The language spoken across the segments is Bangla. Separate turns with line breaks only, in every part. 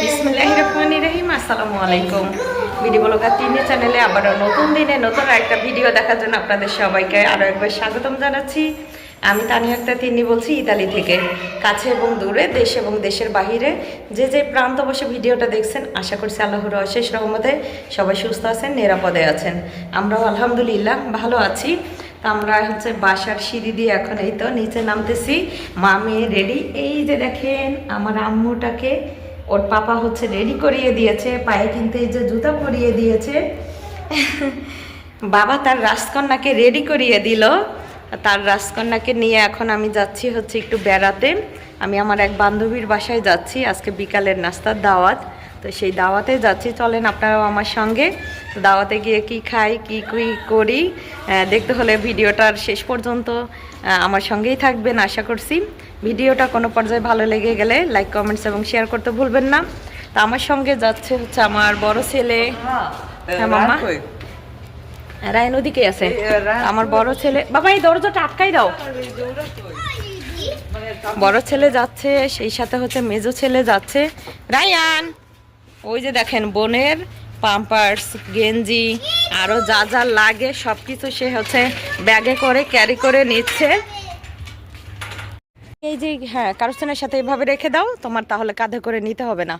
বিসমিল্লাহির রহমানির রহিম, আসসালামু আলাইকুম। ভিডিও ব্লগার তিনে চ্যানেলে আবারও নতুন দিনে নতুন একটা ভিডিও দেখার জন্য আপনাদের সবাইকে আরও একবার স্বাগতম জানাচ্ছি। আমি তানিয়া আক্তার তিন্নি বলছি ইতালি থেকে। কাছে এবং দূরে, দেশ এবং দেশের বাহিরে যে যে প্রান্ত বসে ভিডিওটা দেখছেন, আশা করছি আল্লাহর অশেষ রহমতে সবাই সুস্থ আছেন, নিরাপদে আছেন। আমরাও আলহামদুলিল্লাহ ভালো আছি। তা আমরা হচ্ছে বাসার সিঁড়ি দিয়ে এখন এই তো নিচে নামতেছি। মা মেয়ে রেডি এই যে দেখেন, আমার আম্মুটাকে ওর পাপা হচ্ছে রেডি করিয়ে দিয়েছে, পায়ে কিন্তু এই যে জুতা পরিয়ে দিয়েছে। বাবা তার রাজকন্যাকে রেডি করিয়ে দিল। তার রাজকন্যাকে নিয়ে এখন আমি যাচ্ছি হচ্ছে একটু বেড়াতে। আমি আমার এক বান্ধবীর বাসায় যাচ্ছি, আজকে বিকালের নাস্তার দাওয়াত। তো সেই দাওয়াতে যাচ্ছি চলেন আপনারাও আমার সঙ্গে। তো দাওয়াতে গিয়ে কি খাই কি কি করি দেখতে হলে ভিডিওটার শেষ পর্যন্ত আমার সঙ্গেই থাকবেন আশা করছি। ভিডিওটা কোনো পর্যায়ে ভালো লেগে গেলে লাইক কমেন্টস এবং শেয়ার করতে ভুলবেন না। তো আমার সঙ্গে যাচ্ছে হচ্ছে আমার বড় ছেলে। হ্যাঁ মামা? রায়ন ওদিকে আছে। আমার বড় ছেলে বাবা এই দরজাটা আটকাই দাও। বড় ছেলে যাচ্ছে সেই সাথে হচ্ছে মেজো ছেলে যাচ্ছে। রায়ান! ওই যে দেখেন বোনের পাম্পার্স গেঞ্জি আরও যা যা লাগে সবকিছু সে হচ্ছে ব্যাগে করে ক্যারি করে নিচ্ছে। এই যে হ্যাঁ কারোসেনের সাথে এভাবে রেখে দাও তোমার তাহলে কাঁধে করে নিতে হবে না।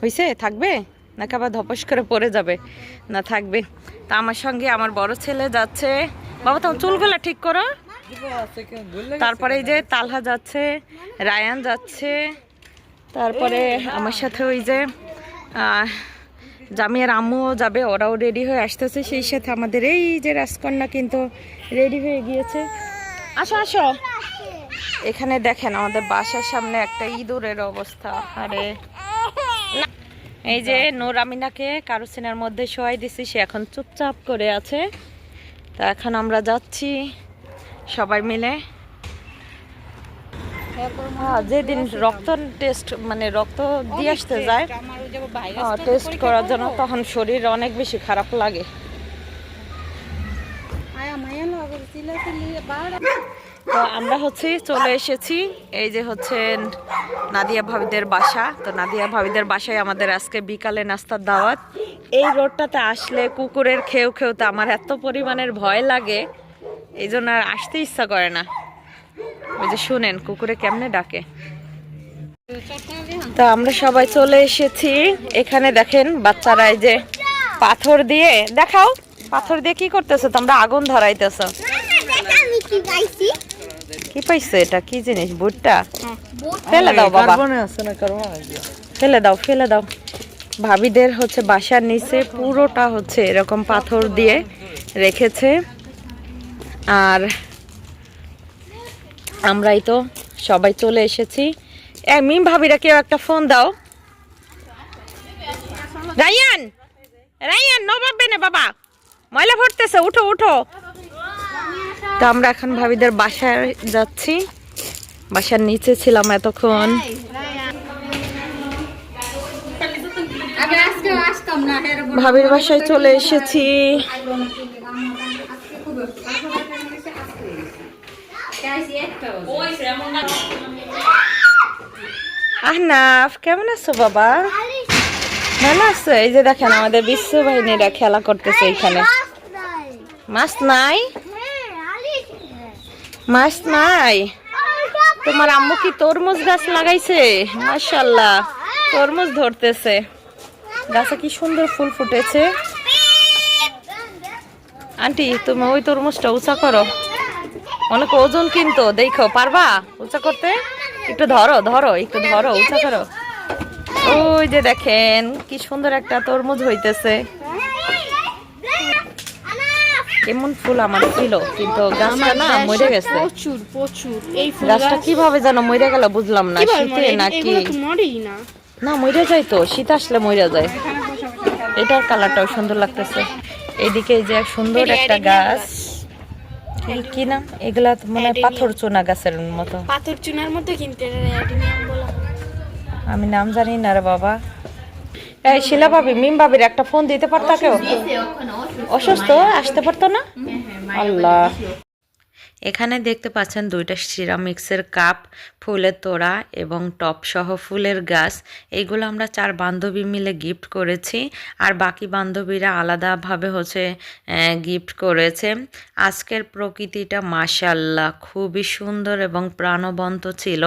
হয়েছে থাকবে? নাকি আবার ধপস করে পড়ে যাবে? না থাকবে। তা আমার সঙ্গে আমার বড় ছেলে যাচ্ছে। বাবা তোমার চুলগুলা ঠিক করো। তারপরে এই যে তালহা যাচ্ছে রায়ান যাচ্ছে। তারপরে আমার সাথে ওই যে জামিয়ার আম্মুও যাবে ওরাও রেডি হয়ে আসতেছে। সেই সাথে আমাদের এই যে রাজকন্যা কিন্তু রেডি হয়ে গিয়েছে। আসো আসো। এখানে দেখেন আমাদের বাসার সামনে একটা ইঁদুরের অবস্থা। আরে। এই যে নূর আমিনাকে কারোসিনার মধ্যে শোয়াই দিছি সে এখন চুপচাপ করে আছে। তা এখন আমরা যাচ্ছি সবাই মিলে। হ্যাঁ, যেদিন রক্ত টেস্ট মানে রক্ত দিয়ে আসতে যায় টেস্ট করার জন্য তখন শরীর অনেক বেশি খারাপ লাগে। তো আমরা হচ্ছে চলে এসেছি এই যে হচ্ছে নাদিয়া ভাবিদের বাসা। তো নাদিয়া ভাবিদের বাসায় আমাদের আজকে বিকালে নাস্তার দাওয়াত। এই রোডটাতে আসলে কুকুরের খেউ খেউতে আমার এত পরিমাণের ভয় লাগে এই জন্য আর আসতে ইচ্ছা করে না। ওই যে শুনেন কুকুরে কেমনে ডাকে? তো আমরা সবাই চলে এসেছি। এখানে দেখেন বাচ্চারা এই যে পাথর দিয়ে দেখাও পাথর দিয়ে কি করতেছো? তোমরা আগুন ধরাইতেছো।
কি পাইছি
পাইছো এটা? কি জিনিস? বুটটা ফেলে দাও বাবা। ফেলে দাও ফেলে দাও। ভাবিদের হচ্ছে বাসার নিচে পুরোটা হচ্ছে এরকম পাথর দিয়ে রেখেছে। আর আমরাই তো সবাই চলে এসেছি। এ মিম ভাবিরা কেউ একটা ফোন দাও। রায়ান! রায়ান নবাব না বাবা। ময়লা ভরতেছে উঠো উঠো। তো আমরা এখন ভাবিদের বাসায় যাচ্ছি। বাসার নিচে ছিলাম এতক্ষণ। ভাবির বাসায় চলে এসেছি। আহনাফ, কেমন আছো বাবা? ভালো আছো? এই যে দেখেন আমাদের বিশ্ব বাহিনীরা খেলা করতেছে এখানে। মাছ নাই? মাছ নাই? তোমার আম্মু কি তরমুজ গাছ লাগাইছে? মাশাল্লাহ তরমুজ ধরতেছে। গাছে কি সুন্দর ফুল ফুটেছে। আন্টি, তুমি ওই তরমুজটা উঁচা করো। অনেক ওজন কিন্তু দেখো পারবা? উঁচা করতে? একটু ধরো ধরো একটু ধরো উঁচা করো। ওই যে দেখেন কি সুন্দর একটা তরমুজ হইতেছে। এমন ফুল আমার ছিল কিন্তু গাছটা না মরে গেছে।
প্রচুর প্রচুর এই ফুল
গাছটা কীভাবে যেন মরে গেল বুঝলাম না শীতে নাকি?
মরেই না।
না মরে যায় তো শীত আসলে মরে যায়। এটার কালারটাও সুন্দর লাগতেছে। এইদিকে এই যে সুন্দর একটা গাছ। কি- নাম? এগুলা তো মানে পাথর চুনা গাছের মতো।
পাথর চুনার মতো কিনতে
আমি নাম জানি না রে বাবা। এই শিলা ভাবি মিম ভাবির একটা ফোন দিতে পারতো কেউ? অসুস্থ আসতে পারতো না? আল্লাহ। এখানে দেখতে পাচ্ছেন দুইটা সিরামিক্সের কাপ, ফুলের তোড়া এবং টপ সহ ফুলের গাছ। এইগুলো আমরা চার বান্ধবী মিলে গিফট করেছি আর বাকি বান্ধবীরা আলাদাভাবে হচ্ছে গিফট করেছে। আজকের প্রকৃতিটা মাশাল্লাহ খুবই সুন্দর এবং প্রাণবন্ত ছিল।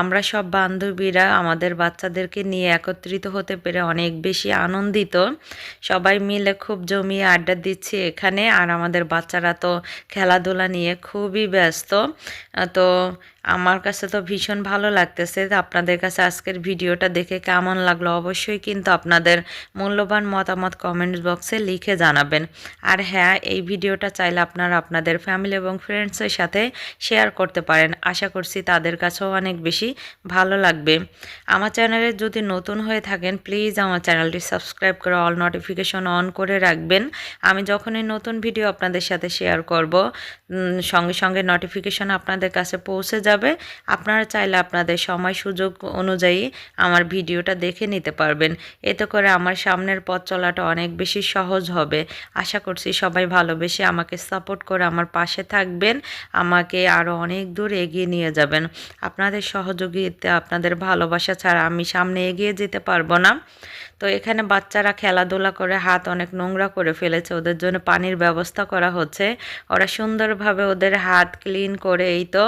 আমরা সব বান্ধবীরা আমাদের বাচ্চাদেরকে নিয়ে একত্রিত হতে পেরে অনেক বেশি আনন্দিত। সবাই মিলে খুব জমিয়ে আড্ডা দিচ্ছি এখানে আর আমাদের বাচ্চারা তো খেলাধুলা নিয়ে খুবই ব্যস্ত। তো আমার কাছে তো ভীষণ ভালো লাগতেছে আপনাদের কাছে আজকের ভিডিওটা দেখে কেমন লাগল। অবশ্যই কিন্তু আপনাদের মূল্যবান মতামত কমেন্ট বক্সে লিখে জানাবেন। আর হ্যাঁ এই ভিডিওটা চাইলে আপনারা আপনাদের ফ্যামিলি এবং ফ্রেন্ডসের সাথে শেয়ার করতে পারেন। আশা করছি তাদের কাছেও অনেক বেশি ভালো লাগবে। আমার চ্যানেলে যদি নতুন হয়ে থাকেন প্লিজ আমার চ্যানেলটি সাবস্ক্রাইব করে অল নোটিফিকেশন অন করে রাখবেন। আমি যখনই নতুন ভিডিও আপনাদের সাথে শেয়ার করব সঙ্গে সঙ্গে নোটিফিকেশন আপনাদের কাছে পৌঁছে যাবে। আপনারা চাইলে আপনাদের সময় সুযোগ অনুযায়ী আমার ভিডিওটা দেখে নিতে পারবেন। এতে করে আমার সামনের পথ চলাটা অনেক বেশি সহজ হবে। আশা করছি সবাই ভালোবেসে আমাকে সাপোর্ট করে আমার পাশে থাকবেন। আমাকে আরও অনেক দূর এগিয়ে নিয়ে যাবেন। আপনাদের সহযোগিতা, আপনাদের ভালোবাসা ছাড়া আমি সামনে এগিয়ে যেতে পারব না। তো এখানে বাচ্চারা খেলাধুলা করে হাত অনেক নোংরা করে ফেলেছে। ওদের জন্য পানির ব্যবস্থা করা হচ্ছে। ওরা সুন্দরভাবে ওদের হাত ক্লিন করে এই তো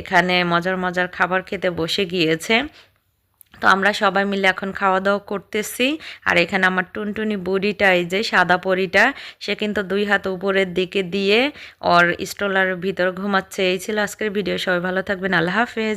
এখানে মজার মজার খাবার খেতে বসে গিয়েছে। তো আমরা সবাই মিলে এখন খাওয়া দাওয়া করতেছি। আর এখানে আমার টুনটুনি বুড়িটা, এই যে সাদা পরিটা, সে কিন্তু দুই হাত উপরের দিকে দিয়ে ওর স্টলার ভিতর ঘুমাচ্ছে। এই ছিল আজকের ভিডিও। সবাই ভালো থাকবেন। আল্লাহ হাফেজ।